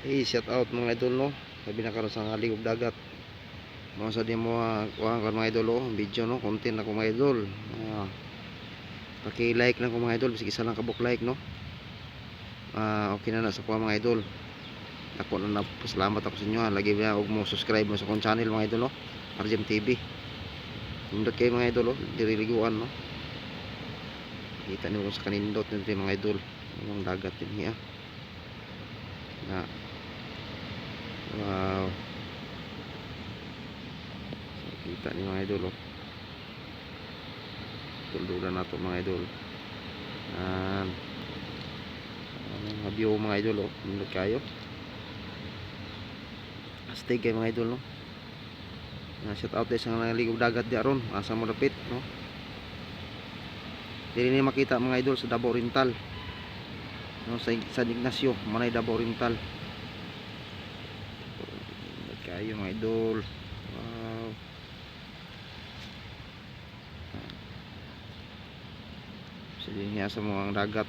Hey, shout out mga idol no. Sabi na karon sa ngalig dagat. Mga sa di mo uh, kuha ka mga idol oh, video no, content ako mga idol. Ah, paki-like lang ko mga idol, bisig isa lang kabuk like no. Ah, okay na na sa kuha mga idol. Ako na napasalamat ako sa inyo. Lagi na og mo subscribe mo sa akong channel mga idol no. RGM TV. Nindot kayo mga idol oh, diriliguan no. Kita niyo ko sa kanindot nito mga idol. Ang dagat din hiya. Na kita ni mga idol oh. Tuldulan na mga idol. Yan. Mga view mga idol oh. Nindot kayo. Astig kayo mga idol no. Na shout out sa mga dagat di aron. Asa mo dapit no. Dili ni makita mga idol sa Davao Oriental. No, sa San Ignacio, manay Davao Oriental. Kayo mga idol. Sa linya sa mga dagat.